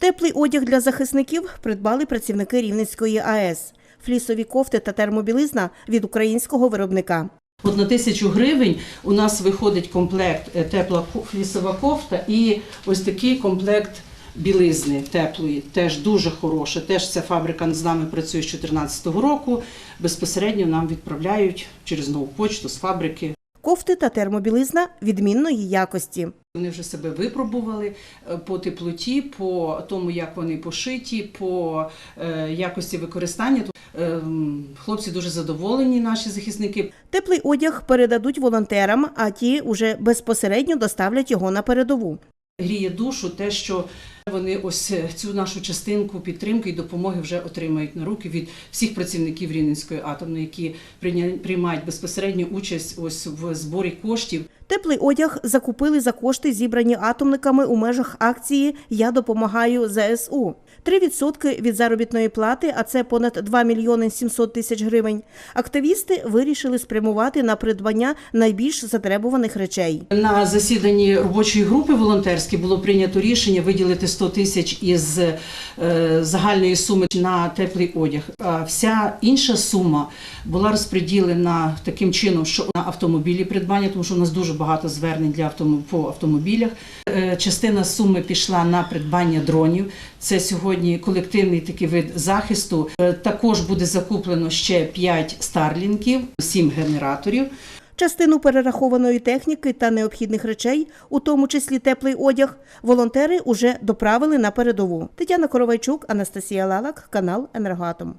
Теплий одяг для захисників придбали працівники Рівненської АЕС. Флісові кофти та термобілизна від українського виробника. От на тисячу гривень у нас виходить комплект е, тепла флісова кофта і ось такий комплект білизни теплої, теж дуже хороше. Теж ця фабрика з нами працює з 2014 року. Безпосередньо нам відправляють через нову почту з фабрики. Кофти та термобілизна відмінної якості. Вони вже себе випробували е, по теплоті, по тому, як вони пошиті, по е, якості використання. Е, Хлопці дуже задоволені, наші захисники. Теплий одяг передадуть волонтерам, а ті уже безпосередньо доставлять його на передову. Гріє душу те, що вони ось цю нашу частинку підтримки і допомоги вже отримають на руки від всіх працівників Рівненської атомної, які приймають безпосередню участь ось в зборі коштів. Теплий одяг закупили за кошти, зібрані атомниками у межах акції Я допомагаю ЗСУ. 3% від заробітної плати, а це понад 2 мільйони 700 тисяч гривень. Активісти вирішили спрямувати на придбання найбільш затребуваних речей. На засіданні робочої групи волонтерської було прийнято рішення виділити 100 тисяч із е, загальної суми на теплий одяг. А вся інша сума була розподілена таким чином, що на автомобілі придбання, тому що у нас дуже багато звернень для по автомобілях. Е, Частина суми пішла на придбання дронів. Це сьогодні колективний такий вид захисту. Е, Також буде закуплено ще 5 старлінків, 7 генераторів. Частину перерахованої техніки та необхідних речей, у тому числі теплий одяг, волонтери уже доправили на передову. Тетяна Коровайчук, Анастасія Лалак, канал Енергоатом.